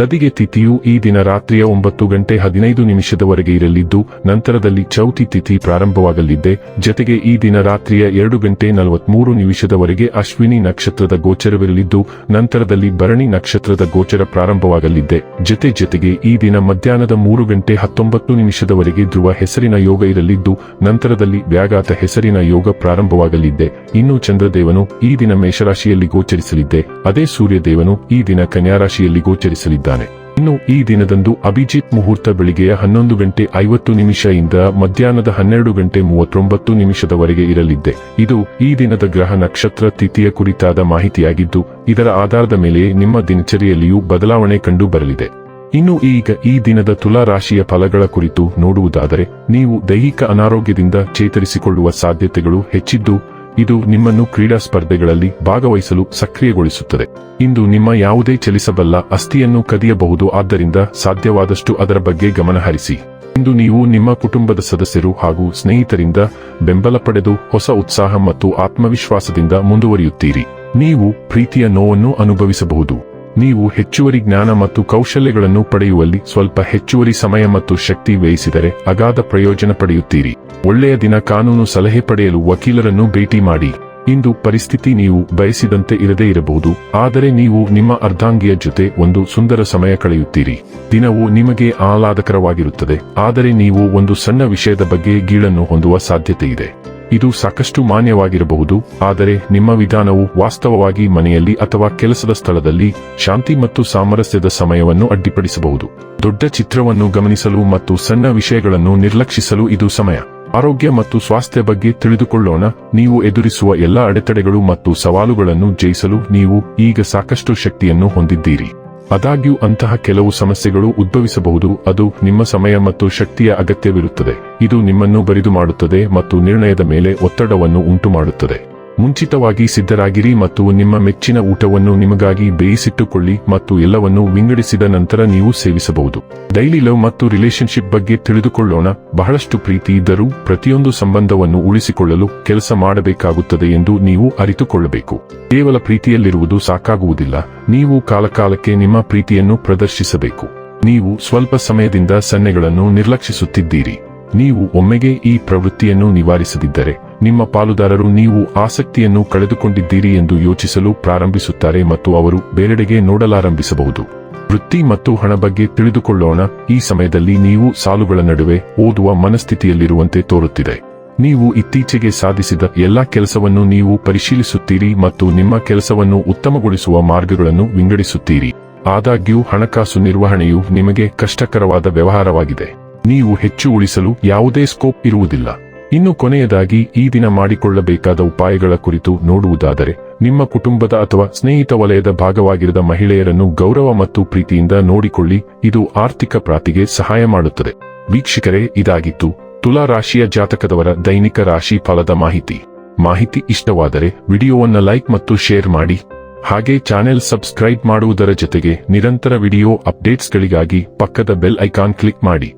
ತದಿಗೆ ತಿಥಿಯು ಈ ದಿನ ರಾತ್ರಿಯ ಒಂಬತ್ತು ಗಂಟೆ ಹದಿನೈದು ನಿಮಿಷದವರೆಗೆ ಇರಲಿದ್ದು, ನಂತರದಲ್ಲಿ ಚೌತಿ ತಿಥಿ ಪ್ರಾರಂಭವಾಗಲಿದ್ದೆ ಜತೆಗೆ ಈ ದಿನ ರಾತ್ರಿಯ ಎರಡು ಗಂಟೆ ನಲವತ್ಮೂರು ನಿಮಿಷದವರೆಗೆ ಅಶ್ವಿನಿ ನಕ್ಷತ್ರದ ಗೋಚರವಿರಲಿದ್ದು, ನಂತರದಲ್ಲಿ ಭರಣಿ ನಕ್ಷತ್ರದ ಗೋಚರ ಪ್ರಾರಂಭವಾಗಲಿದ್ದೆ ಜತೆ ಜತೆಗೆ ಈ ದಿನ ಮಧ್ಯಾಹ್ನದ ಮೂರು ಗಂಟೆ ಹತ್ತೊಂಬತ್ತು ನಿಮಿಷದವರೆಗೆ ಧ್ರುವ ಹೆಸರಿನ ಯೋಗ ಇರಲಿದ್ದು, ನಂತರದಲ್ಲಿ ವ್ಯಾಘಾತ ಹೆಸರಿನ ಯೋಗ ಪ್ರಾರಂಭವಾಗಲಿದ್ದೆ ಇನ್ನು ಚಂದ್ರದೇವನು ಈ ದಿನ ಮೇಷರಾಶಿಯಲ್ಲಿ ಗೋಚರಿಸಲಿದ್ದೆ ಅದೇ ಸೂರ್ಯದೇವನು ಈ ದಿನ ಕನ್ಯಾರಾಶಿಯಲ್ಲಿ ಗೋಚರಿಸಲಿದ್ದಾನೆ ಇನ್ನು ಈ ದಿನದಂದು ಅಭಿಜಿತ್ ಮುಹೂರ್ತ ಬೆಳಿಗ್ಗೆಯ ಹನ್ನೊಂದು ಗಂಟೆ ಐವತ್ತು ನಿಮಿಷದಿಂದ ಮಧ್ಯಾಹ್ನದ ಹನ್ನೆರಡು ಗಂಟೆ ಮೂವತ್ತೊಂಬತ್ತು ನಿಮಿಷದವರೆಗೆ ಇರಲಿದ್ದೆ. ಇದು ಈ ದಿನದ ಗ್ರಹ ನಕ್ಷತ್ರ ತಿಥಿಯ ಕುರಿತಾದ ಮಾಹಿತಿಯಾಗಿದ್ದು, ಇದರ ಆಧಾರದ ಮೇಲೆ ನಿಮ್ಮ ದಿನಚರಿಯಲ್ಲಿಯೂ ಬದಲಾವಣೆ ಕಂಡು ಬರಲಿದೆ. ಇನ್ನು ಈಗ ಈ ದಿನದ ತುಲಾ ರಾಶಿಯ ಫಲಗಳ ಕುರಿತು ನೋಡುವುದಾದರೆ, ನೀವು ದೈಹಿಕ ಅನಾರೋಗ್ಯದಿಂದ ಚೇತರಿಸಿಕೊಳ್ಳುವ ಸಾಧ್ಯತೆಗಳು ಹೆಚ್ಚಿದ್ದು ಇದು ನಿಮ್ಮನ್ನು ಕ್ರೀಡಾ ಸ್ಪರ್ಧೆಗಳಲ್ಲಿ ಭಾಗವಹಿಸಲು ಸಕ್ರಿಯಗೊಳಿಸುತ್ತದೆ. ಇಂದು ನಿಮ್ಮ ಯಾವುದೇ ಚಲಿಸಬಲ್ಲ ಅಸ್ಥಿಯನ್ನು ಕದಿಯಬಹುದು, ಆದ್ದರಿಂದ ಸಾಧ್ಯವಾದಷ್ಟು ಅದರ ಬಗ್ಗೆ ಗಮನಹರಿಸಿ. ಇಂದು ನೀವು ನಿಮ್ಮ ಕುಟುಂಬದ ಸದಸ್ಯರು ಹಾಗೂ ಸ್ನೇಹಿತರಿಂದ ಬೆಂಬಲ ಪಡೆದು ಹೊಸ ಉತ್ಸಾಹ ಮತ್ತು ಆತ್ಮವಿಶ್ವಾಸದಿಂದ ಮುಂದುವರಿಯುತ್ತೀರಿ. ನೀವು ಪ್ರೀತಿಯ ನೋವನ್ನು ಅನುಭವಿಸಬಹುದು. ನೀವು ಹೆಚ್ಚುವರಿ ಜ್ಞಾನ ಮತ್ತು ಕೌಶಲ್ಯಗಳನ್ನು ಪಡೆಯುವಲ್ಲಿ ಸ್ವಲ್ಪ ಹೆಚ್ಚುವರಿ ಸಮಯ ಮತ್ತು ಶಕ್ತಿ ವ್ಯಯಿಸಿದರೆ ಅಗಾಧ ಪ್ರಯೋಜನ ಪಡೆಯುತ್ತೀರಿ. ಒಳ್ಳೆಯ ದಿನ ಕಾನೂನು ಸಲಹೆ ಪಡೆಯಲು ವಕೀಲರನ್ನು ಭೇಟಿ ಮಾಡಿ. ಇಂದು ಪರಿಸ್ಥಿತಿ ನೀವು ಬಯಸಿದಂತೆ ಇರದೇ ಇರಬಹುದು, ಆದರೆ ನೀವು ನಿಮ್ಮ ಅರ್ಧಾಂಗಿಯ ಜೊತೆ ಒಂದು ಸುಂದರ ಸಮಯ ಕಳೆಯುತ್ತೀರಿ. ದಿನವು ನಿಮಗೆ ಆಹ್ಲಾದಕರವಾಗಿರುತ್ತದೆ, ಆದರೆ ನೀವು ಒಂದು ಸಣ್ಣ ವಿಷಯದ ಬಗ್ಗೆ ಗೀಳನ್ನು ಹೊಂದುವ ಸಾಧ್ಯತೆ ಇದೆ ಇದು ಸಾಕಷ್ಟು ಮಾನ್ಯವಾಗಿರಬಹುದು, ಆದರೆ ನಿಮ್ಮ ವಿಧಾನವು ವಾಸ್ತವವಾಗಿ ಮನೆಯಲ್ಲಿ ಅಥವಾ ಕೆಲಸದ ಸ್ಥಳದಲ್ಲಿ ಶಾಂತಿ ಮತ್ತು ಸಾಮರಸ್ಯದ ಸಮಯವನ್ನು ಅಡ್ಡಿಪಡಿಸಬಹುದು. ದೊಡ್ಡ ಚಿತ್ರವನ್ನು ಗಮನಿಸಲು ಮತ್ತು ಸಣ್ಣ ವಿಷಯಗಳನ್ನು ನಿರ್ಲಕ್ಷಿಸಲು ಇದು ಸಮಯ. ಆರೋಗ್ಯ ಮತ್ತು ಸ್ವಾಸ್ಥ್ಯ ಬಗ್ಗೆ ತಿಳಿದುಕೊಳ್ಳೋಣ, ನೀವು ಎದುರಿಸುವ ಎಲ್ಲಾ ಅಡೆತಡೆಗಳು ಮತ್ತು ಸವಾಲುಗಳನ್ನು ಜಯಿಸಲು ನೀವು ಈಗ ಸಾಕಷ್ಟು ಶಕ್ತಿಯನ್ನು ಹೊಂದಿದ್ದೀರಿ. ಆದಾಗ್ಯೂ ಅಂತಹ ಕೆಲವು ಸಮಸ್ಯೆಗಳು ಉದ್ಭವಿಸಬಹುದು. ಅದು ನಿಮ್ಮ ಸಮಯ ಮತ್ತು ಶಕ್ತಿಯ ಅಗತ್ಯವಿರುತ್ತದೆ. ಇದು ನಿಮ್ಮನ್ನು ಬರಿದು ಮಾಡುತ್ತದೆ ಮತ್ತು ನಿರ್ಣಯದ ಮೇಲೆ ಒತ್ತಡವನ್ನು ಉಂಟುಮಾಡುತ್ತದೆ. ಮುಂಚಿತವಾಗಿ ಸಿದ್ಧರಾಗಿರಿ ಮತ್ತು ನಿಮ್ಮ ಮೆಚ್ಚಿನ ಊಟವನ್ನು ನಿಮಗಾಗಿ ಬೇಯಿಸಿಟ್ಟುಕೊಳ್ಳಿ ಮತ್ತು ಎಲ್ಲವನ್ನೂ ವಿಂಗಡಿಸಿದ ನಂತರ ನೀವು ಸೇವಿಸಬಹುದು. ಡೈಲಿ ಲವ್ ಮತ್ತು ರಿಲೇಶನ್ಶಿಪ್ ಬಗ್ಗೆ ತಿಳಿದುಕೊಳ್ಳೋಣ. ಬಹಳಷ್ಟು ಪ್ರೀತಿ ಇದ್ದರೂ ಪ್ರತಿಯೊಂದು ಸಂಬಂಧವನ್ನು ಉಳಿಸಿಕೊಳ್ಳಲು ಕೆಲಸ ಮಾಡಬೇಕಾಗುತ್ತದೆ ಎಂದು ನೀವು ಅರಿತುಕೊಳ್ಳಬೇಕು. ಕೇವಲ ಪ್ರೀತಿಯಲ್ಲಿರುವುದು ಸಾಕಾಗುವುದಿಲ್ಲ. ನೀವು ಕಾಲಕಾಲಕ್ಕೆ ನಿಮ್ಮ ಪ್ರೀತಿಯನ್ನು ಪ್ರದರ್ಶಿಸಬೇಕು. ನೀವು ಸ್ವಲ್ಪ ಸಮಯದಿಂದ ಸನ್ನೆಗಳನ್ನು ನಿರ್ಲಕ್ಷಿಸುತ್ತಿದ್ದೀರಿ. ನೀವು ಒಮ್ಮೆಗೆ ಈ ಪ್ರವೃತ್ತಿಯನ್ನು ನಿವಾರಿಸದಿದ್ದರೆ ನಿಮ್ಮ ಪಾಲುದಾರರು ನೀವು ಆಸಕ್ತಿಯನ್ನು ಕಳೆದುಕೊಂಡಿದ್ದೀರಿ ಎಂದು ಯೋಚಿಸಲು ಪ್ರಾರಂಭಿಸುತ್ತಾರೆ ಮತ್ತು ಅವರು ಬೇರೆಡೆಗೆ ನೋಡಲಾರಂಭಿಸಬಹುದು. ವೃತ್ತಿ ಮತ್ತು ಹಣ ಬಗ್ಗೆ ತಿಳಿದುಕೊಳ್ಳೋಣ. ಈ ಸಮಯದಲ್ಲಿ ನೀವು ಸಾಲುಗಳ ನಡುವೆ ಓದುವ ಮನಸ್ಥಿತಿಯಲ್ಲಿರುವಂತೆ ತೋರುತ್ತಿದೆ. ನೀವು ಇತ್ತೀಚೆಗೆ ಸಾಧಿಸಿದ ಎಲ್ಲಾ ಕೆಲಸವನ್ನು ನೀವು ಪರಿಶೀಲಿಸುತ್ತೀರಿ ಮತ್ತು ನಿಮ್ಮ ಕೆಲಸವನ್ನು ಉತ್ತಮಗೊಳಿಸುವ ಮಾರ್ಗಗಳನ್ನು ವಿಂಗಡಿಸುತ್ತೀರಿ. ಆದಾಗ್ಯೂ, ಹಣಕಾಸು ನಿರ್ವಹಣೆಯು ನಿಮಗೆ ಕಷ್ಟಕರವಾದ ವ್ಯವಹಾರವಾಗಿದೆ. ನೀವು ಹೆಚ್ಚು ಉಳಿಸಲು ಯಾವುದೇ ಸ್ಕೋಪ್ ಇರುವುದಿಲ್ಲ. ಇನ್ನು ಕೊನೆಯದಾಗಿ ಈ ದಿನ ಮಾಡಿಕೊಳ್ಳಬೇಕಾದ ಉಪಾಯಗಳ ಕುರಿತು ನೋಡುವುದಾದರೆ, ನಿಮ್ಮ ಕುಟುಂಬದ ಅಥವಾ ಸ್ನೇಹಿತ ವಲಯದ ಭಾಗವಾಗಿರದ ಮಹಿಳೆಯರನ್ನು ಗೌರವ ಮತ್ತು ಪ್ರೀತಿಯಿಂದ ನೋಡಿಕೊಳ್ಳಿ, ಇದು ಆರ್ಥಿಕ ಪ್ರಾತಿಗೆ ಸಹಾಯ ಮಾಡುತ್ತದೆ. ವೀಕ್ಷಕರೇ, ಇದಾಗಿತ್ತು ತುಲಾ ರಾಶಿಯ ಜಾತಕದವರ ದೈನಿಕ ರಾಶಿ ಫಲದ ಮಾಹಿತಿ. ಮಾಹಿತಿ ಇಷ್ಟವಾದರೆ ವಿಡಿಯೋವನ್ನ ಲೈಕ್ ಮತ್ತು ಶೇರ್ ಮಾಡಿ. ಹಾಗೆ ಚಾನೆಲ್ ಸಬ್ಸ್ಕ್ರೈಬ್ ಮಾಡುವುದರ ಜೊತೆಗೆ ನಿರಂತರ ವಿಡಿಯೋ ಅಪ್ಡೇಟ್ಸ್ಗಳಿಗಾಗಿ ಪಕ್ಕದ ಬೆಲ್ ಐಕಾನ್ ಕ್ಲಿಕ್ ಮಾಡಿ.